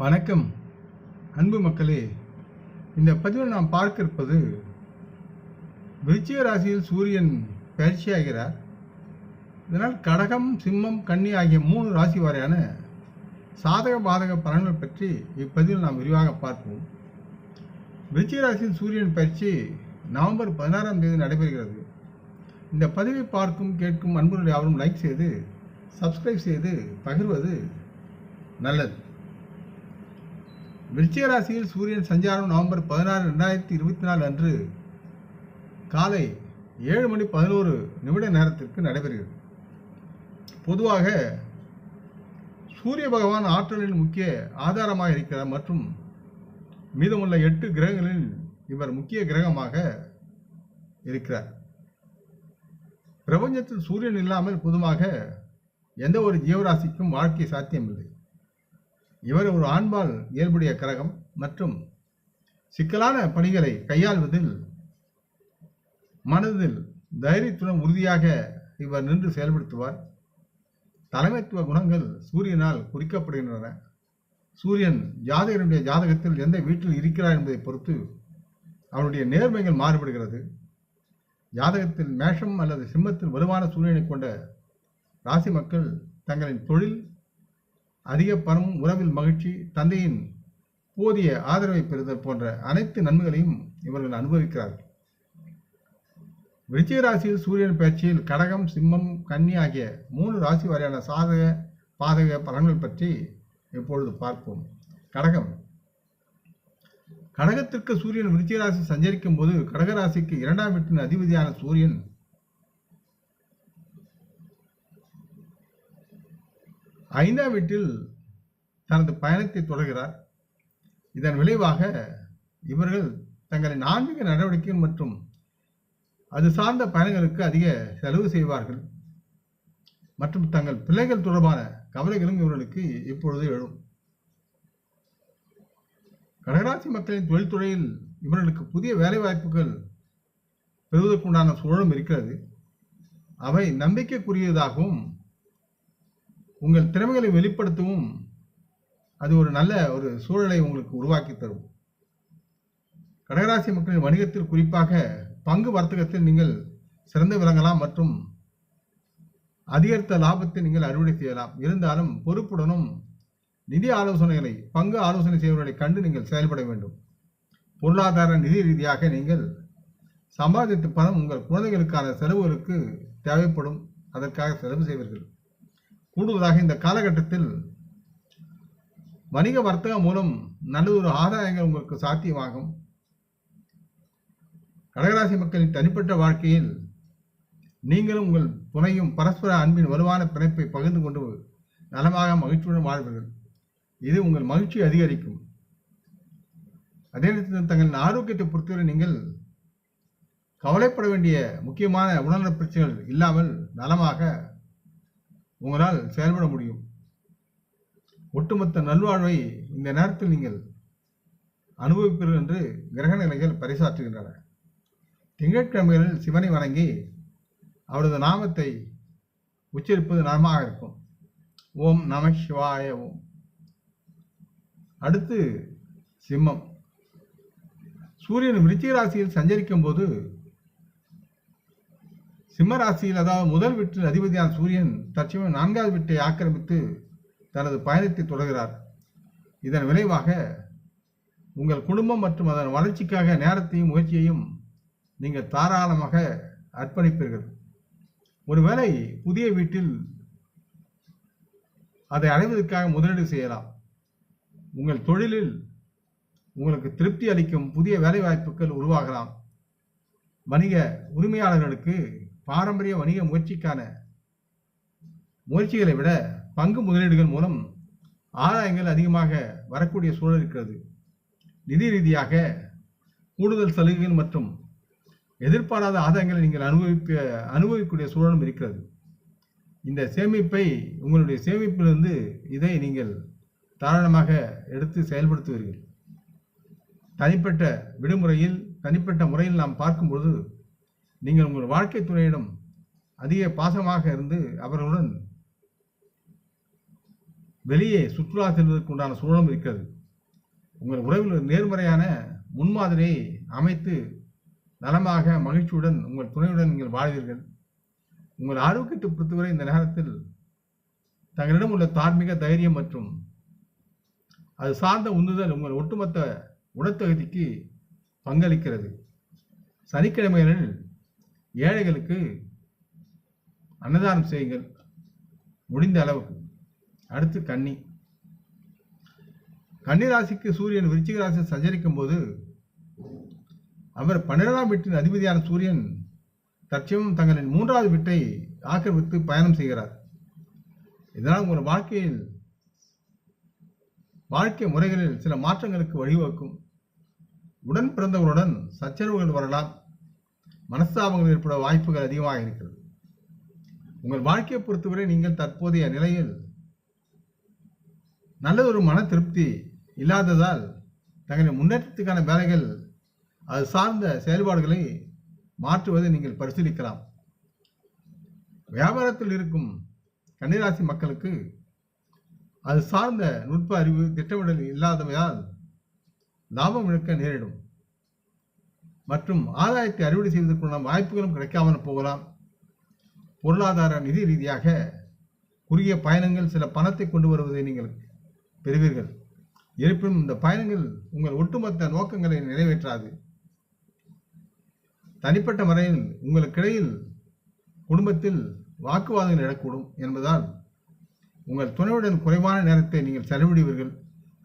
வணக்கம். அன்பு மக்களே இந்த பதிவில் நாம் பார்க்க இருப்பது விருச்சிக ராசியில் சூரியன் பயிற்சியாகிறார் இதனால் கடகம் சிம்மம் கன்னி ஆகிய மூணு ராசி வாரியான சாதக பாதக பலன்கள் பற்றி இப்பதிவில் நாம் விரிவாக பார்ப்போம். விருச்சிக ராசியின் சூரியன் பயிற்சி நவம்பர் பதினாறாம் தேதி நடைபெறுகிறது. இந்த பதிவை பார்க்கும் கேட்கும் அன்புகள் யாவரும் லைக் செய்து சப்ஸ்கிரைப் செய்து பகிர்வது நல்லது. விருச்சிக ராசியில் சூரியன் சஞ்சாரம் நவம்பர் பதினாறு ரெண்டாயிரத்தி இருபத்தி நாலு அன்று காலை ஏழு மணி பதினோரு நிமிட நேரத்திற்கு நடைபெறுகிறது. பொதுவாக சூரிய பகவான் ஆற்றலின் முக்கிய ஆதாரமாக இருக்கிறார் மற்றும் மீதமுள்ள எட்டு கிரகங்களில் இவர் முக்கிய கிரகமாக இருக்கிறார். பிரபஞ்சத்தில் சூரியன் இல்லாமல் பொதுவாக எந்த ஒரு ஜீவராசிக்கும் வாழ்க்கை சாத்தியமில்லை. இவர் ஒரு ஆண்பால் இயல்புடைய கிரகம் மற்றும் சிக்கலான பணிகளை கையாள்வதில் மனதில் தைரியத்துடன் உறுதியாக இவர் நின்று செயல்படுத்துவார். தலைமைத்துவ குணங்கள் சூரியனால் குறிக்கப்படுகின்றன. சூரியன் ஜாதகனுடைய ஜாதகத்தில் எந்த வீட்டில் இருக்கிறார் என்பதை பொறுத்து அவனுடைய நேர்மைகள் மாறுபடுகிறது. ஜாதகத்தில் மேஷம் அல்லது சிம்மத்தில் வலுவான சூரியனை கொண்ட ராசி மக்கள் தங்களின் தொழில் அதிக பணம் உறவில் மகிழ்ச்சி தந்தையின் போதிய ஆதரவை பெறுதல் போன்ற அனைத்து நன்மைகளையும் இவர்கள் அனுபவிக்கிறார்கள் விருச்சிக ராசியில் சூரியன் பயிற்சியில் கடகம் சிம்மம் கன்னி ஆகிய மூணு ராசி வரையான சாதக பாதக பலன்கள் பற்றி இப்பொழுது பார்ப்போம். கடகம். கடகத்திற்கு சூரியன் விருச்சிக ராசி சஞ்சரிக்கும் போது கடகராசிக்கு இரண்டாம் வீட்டின் அதிபதியான சூரியன் ஐந்தாம் வீட்டில் தனது பயணத்தை தொடர்கிறார். இதன் விளைவாக இவர்கள் தங்களின் ஆன்மீக நடவடிக்கைகள் மற்றும் அது சார்ந்த பயணங்களுக்கு அதிக செலவு செய்வார்கள். மற்றும் தங்கள் பிள்ளைகள் தொடர்பான கவலைகளும் இவர்களுக்கு இப்பொழுது எழும். கடகராசி மக்களின் தொழில்துறையில் இவர்களுக்கு புதிய வேலைவாய்ப்புகள் பெறுவதற்குண்டான சூழலும் இருக்கிறது. அவை நம்பிக்கைக்குரியதாகவும் உங்கள் திறமைகளை வெளிப்படுத்தவும் அது ஒரு நல்ல ஒரு சூழலை உங்களுக்கு உருவாக்கி தரும். கடகராசி மக்களின் வணிகத்தில் குறிப்பாக பங்கு வர்த்தகத்தில் நீங்கள் சிறந்து விளங்கலாம் மற்றும் அதிகரித்த லாபத்தை நீங்கள் அறுவடை செய்யலாம். இருந்தாலும் பொறுப்புடனும் நிதி ஆலோசனைகளை பங்கு ஆலோசனை செய்வர்களை கண்டு நீங்கள் செயல்பட வேண்டும். பொருளாதார நிதி ரீதியாக நீங்கள் சம்பாதித்த பணம் உங்கள் குழந்தைகளுக்கான செலவுகளுக்கு தேவைப்படும். அதற்காக செலவு செய்வீர்கள். கூடுதலாக இந்த காலகட்டத்தில் வணிக வர்த்தகம் மூலம் நல்ல ஒரு ஆதாயங்கள் உங்களுக்கு சாத்தியமாகும். கடகராசி மக்களின் தனிப்பட்ட வாழ்க்கையில் நீங்களும் உங்கள் துணையும் பரஸ்பர அன்பின் வலுவான பிணைப்பை பகிர்ந்து கொண்டு நலமாக மகிழ்ச்சியுடன் வாழ்வீர்கள். இது உங்கள் மகிழ்ச்சியை அதிகரிக்கும். அதே நேரத்தில் தங்களின் ஆரோக்கியத்தை பொறுத்தவரை நீங்கள் கவலைப்பட வேண்டிய முக்கியமான உடல்நல பிரச்சனைகள் இல்லாமல் நலமாக உங்களால் செயல்பட முடியும். ஒட்டுமொத்த நல்வாழ்வை இந்த நேரத்தில் நீங்கள் அனுபவிப்பீர்கள் என்று கிரக நிலைகள் பரிசாற்றுகின்றன. திங்கட்கிழமைகளில் சிவனை வணங்கி அவரது நாமத்தை உச்சரிப்பது நலமாக இருக்கும். ஓம் நம சிவாய ஓம். அடுத்து சிம்மம். சூரியன் விருச்சிக ராசியில் சஞ்சரிக்கும் போது சிம்ம ராசியில் அதாவது முதல் வீட்டில் அதிபதியான சூரியன் தற்சமயம் நான்காவது வீட்டை ஆக்கிரமித்து தனது பயணத்தை தொடர்கிறார். இதன் விளைவாக உங்கள் குடும்பம் மற்றும் அதன் வளர்ச்சிக்காக நேரத்தையும் முயற்சியையும் நீங்கள் தாராளமாக அர்ப்பணிப்பீர்கள். ஒருவேளை புதிய வீட்டில் அதை அடைவதற்காக முதலீடு செய்யலாம். உங்கள் தொழிலில் உங்களுக்கு திருப்தி அளிக்கும் புதிய வேலைவாய்ப்புகள் உருவாகலாம். வணிக உரிமையாளர்களுக்கு பாரம்பரிய வணிக முயற்சிக்கான முயற்சிகளை விட பங்கு முதலீடுகள் மூலம் ஆதாயங்கள் அதிகமாக வரக்கூடிய சூழல் இருக்கிறது. நிதி ரீதியாக கூடுதல் சலுகைகள் மற்றும் எதிர்பாராத ஆதாயங்களை நீங்கள் அனுபவிப்ப அனுபவிக்கக்கூடிய சூழலும் இருக்கிறது. இந்த சேமிப்பை உங்களுடைய சேமிப்பிலிருந்து இதை நீங்கள் தாராளமாக எடுத்து செயல்படுத்துவீர்கள். தனிப்பட்ட விடுமுறையில் தனிப்பட்ட முறையில் நாம் பார்க்கும்பொழுது நீங்கள் உங்கள் வாழ்க்கை துணையிடம் அதிக பாசமாக இருந்து அவர்களுடன் வெளியே சுற்றுலா செல்வதற்கு உண்டான சூழலும் இருக்கிறது. உங்கள் உறவில் நேர்மறையான முன்மாதிரியை அமைத்து நலமாக மகிழ்ச்சியுடன் உங்கள் துணையுடன் நீங்கள் வாழ்வீர்கள். உங்கள் ஆரோக்கியத்தை பொறுத்தவரை இந்த நேரத்தில் தங்களிடம் உள்ள தார்மீக தைரியம் மற்றும் அது சார்ந்த உந்துதல் உங்கள் ஒட்டுமொத்த உடற்தகுதிக்கு பங்களிக்கிறது. சனிக்கிழமைகளில் ஏழைகளுக்கு அன்னதானம் செய்யுங்கள். முடிந்த அளவுக்கு. அடுத்து கன்னி. கன்னி ராசிக்கு சூரியன் விருச்சிக ராசி சஞ்சரிக்கும் போது அவர் பன்னிரெண்டாம் வீட்டின் அதிபதியான சூரியன் தற்சமயம் தங்களின் மூன்றாவது வீட்டை ஆக்கிரமித்து பயணம் செய்கிறார். இதனால் உங்கள் வாழ்க்கையில் வாழ்க்கை முறைகளில் சில மாற்றங்களுக்கு வழிவகுக்கும். உடன் பிறந்தவருடன் சச்சரவுகள் வரலாம். மனஸ்தாபங்கள் ஏற்பட வாய்ப்புகள் அதிகமாக இருக்கிறது. உங்கள் வாழ்க்கையை பொறுத்தவரை நீங்கள் தற்போதைய நிலையில் நல்ல ஒரு மன திருப்தி இல்லாததால் தங்களின் முன்னேற்றத்துக்கான வேலைகள் அது சார்ந்த செயல்பாடுகளை மாற்றுவதை நீங்கள் பரிசீலிக்கலாம். வியாபாரத்தில் இருக்கும் கன்னிராசி மக்களுக்கு அது சார்ந்த நுட்ப அறிவு திட்டமிடல் இல்லாதவையால் லாபம் இழக்க நேரிடும். மற்றும் ஆதாயத்தை அறுவடை செய்வதற்குள்ள வாய்ப்புகளும் கிடைக்காமல் போகலாம். பொருளாதார நிதி ரீதியாக குறுகிய பயணங்கள் சில பணத்தை கொண்டு வருவதை நீங்கள் பெறுவீர்கள். இருப்பினும் இந்த பயணங்கள் உங்கள் ஒட்டுமொத்த நோக்கங்களை நிறைவேற்றாது. தனிப்பட்ட முறையில் உங்களுக்கிடையில் குடும்பத்தில் வாக்குவாதங்கள் எழக்கூடும் என்பதால் உங்கள் துணையுடன் குறைவான நேரத்தை நீங்கள் செலவிடுவீர்கள்.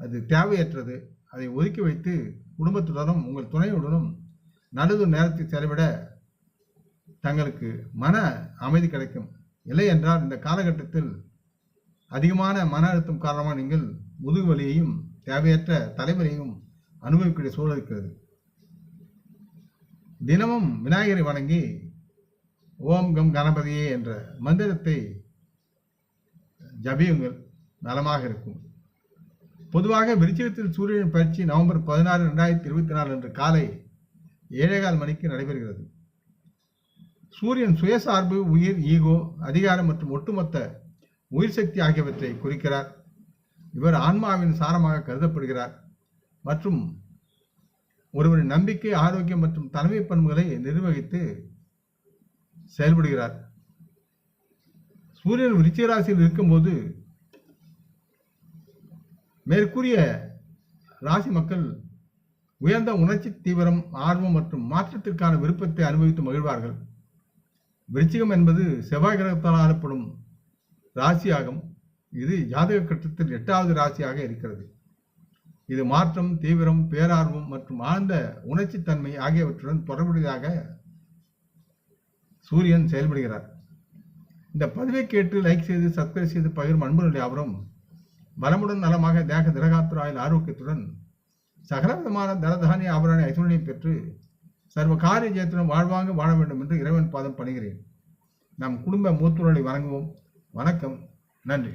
அது தேவையற்றது. அதை ஒதுக்கி வைத்து குடும்பத்துடனும் உங்கள் துணையுடனும் நடுவு நேரத்தை செலவிட தங்களுக்கு மன அமைதி கிடைக்கும். இல்லை என்றால் இந்த காலகட்டத்தில் அதிகமான மன அழுத்தம் காரணமாக நீங்கள் முதுகு வலியையும் தேவையற்ற தலைவலியையும் அனுபவிக்கக்கூடிய சூழல் இருக்கிறது. தினமும் விநாயகரை வணங்கி ஓம் கம் கணபதியே என்ற மந்திரத்தை ஜபியுங்கள். நலமாக இருக்கும். பொதுவாக விருச்சிகத்தில் சூரியன் பயிற்சி நவம்பர் பதினாறு ரெண்டாயிரத்தி இருபத்தி நாலு அன்று காலை ஏழேகால் மணிக்கு நடைபெறுகிறது. சூரியன் சுயசார்பு உயிர் ஈகோ அதிகாரம் மற்றும் ஒட்டுமொத்த உயிர் சக்தி ஆகியவற்றை குறிக்கிறார். இவர் ஆன்மாவின் சாரமாக கருதப்படுகிறார் மற்றும் ஒருவரின் நம்பிக்கை ஆரோக்கியம் மற்றும் தலைமை பண்புகளை நிர்வகித்து செயல்படுகிறார். சூரியன் விருச்சிகராசியில் இருக்கும்போது மேற்கூறிய ராசி மக்கள் உயர்ந்த உணர்ச்சி தீவிரம் ஆர்வம் மற்றும் மாற்றத்திற்கான விருப்பத்தை அனுபவித்து மகிழ்வார்கள். விருச்சிகம் என்பது செவ்வாய் கிரகத்தால் ஆளப்படும் ராசியாகும். இது ஜாதக கட்டத்தில் எட்டாவது ராசியாக இருக்கிறது. இது மாற்றம் தீவிரம் பேரார்வம் மற்றும் ஆழ்ந்த உணர்ச்சித்தன்மை ஆகியவற்றுடன் தொடர்புடையதாக சூரியன் செயல்படுகிறார். இந்த பதிவை கேட்டு லைக் செய்து சப்ஸ்கிரைப் செய்து பகிரும் அன்புகள் யாவரும் வரமுடன் நலமாக தேக திரகாத்துராயில் ஆரோக்கியத்துடன் சகல விதமான தனதானிய ஆபரண ஐஸ்வர்யை பெற்று சர்வ காரிய ஜெயத்துடன் வாழ்வாங்க வாழ வேண்டும் என்று இறைவன் பாதம் பணிகிறேன். நம் குடும்ப மூத்தோர்களை வணங்குவோம். வணக்கம். நன்றி.